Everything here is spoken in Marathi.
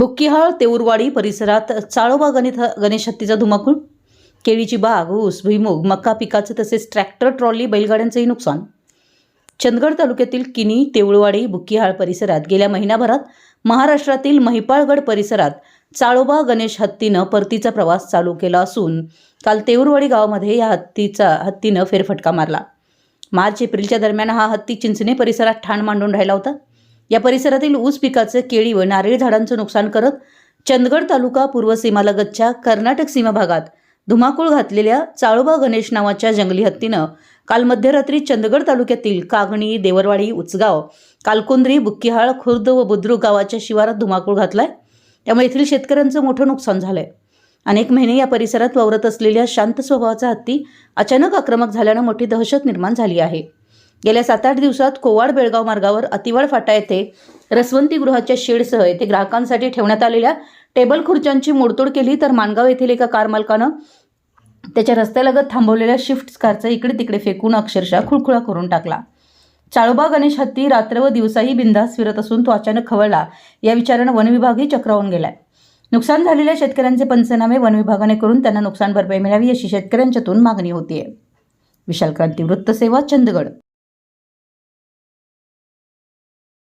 बुक्कीहाळ तेऊरवाडी परिसरात चाळोबा गणित गणेश हत्तीचा धुमाकूळ केळीची बाग ऊस भुईमूग मका पिकाचं तसेच ट्रॅक्टर ट्रॉली बैलगाड्यांचंही नुकसान. चंदगड तालुक्यातील किनी तेवळवाडी बुक्कीहाळ परिसरात गेल्या महिनाभरात महाराष्ट्रातील महिपाळगड परिसरात चाळोबा गणेश हत्तीनं परतीचा प्रवास चालू केला असून काल तेऊरवाडी गावामध्ये या हत्तीचा हत्तीनं फेरफटका मारला. मार्च एप्रिलच्या दरम्यान हा हत्ती चिंचणे परिसरात ठाण मांडून राहिला होता. या परिसरातील ऊस पिकाचं केळी व नारळी झाडांचं नुकसान करत चंदगड तालुका पूर्व सीमालगतच्या कर्नाटक सीमा भागात धुमाकूळ घातलेल्या चाळोबा गणेश नावाच्या जंगली हत्तीनं काल मध्यरात्री चंदगड तालुक्यातील कागणी देवरवाडी उचगाव कालकुंद्री बुक्कीहाळ खुर्द व बुद्रुक गावाच्या शिवारात धुमाकूळ घातलाय. त्यामुळे येथील शेतकऱ्यांचं मोठं नुकसान झालंय. अनेक महिने या परिसरात वावरत असलेल्या शांत स्वभावाचा हत्ती अचानक आक्रमक झाल्यानं मोठी दहशत निर्माण झाली आहे. गेल्या सात आठ दिवसात कोवाड बेळगाव मार्गावर अतिवळ फाटा येथे रसवंती गृहाच्या शेडसह येथे ग्राहकांसाठी ठेवण्यात आलेल्या टेबल खुर्च्यांची मोडतोड केली तर माणगाव येथील एका कार मालकानं त्याच्या रस्त्यालगत थांबवलेल्या शिफ्ट कारचा इकडे तिकडे फेकून अक्षरशः खुळखुळा करून टाकला. चाळोबा गणेश हत्ती रात्र व दिवसाही बिंदास फिरत असून तो अचानक खवळला. या विचारानं वनविभागही चक्रावून गेलाय. नुकसान झालेल्या शेतकऱ्यांचे पंचनामे वनविभागाने करून त्यांना नुकसान भरपाई मिळावी अशी शेतकऱ्यांच्यातून मागणी होतीये. विशाल क्रांती वृत्तसेवा चंदगड.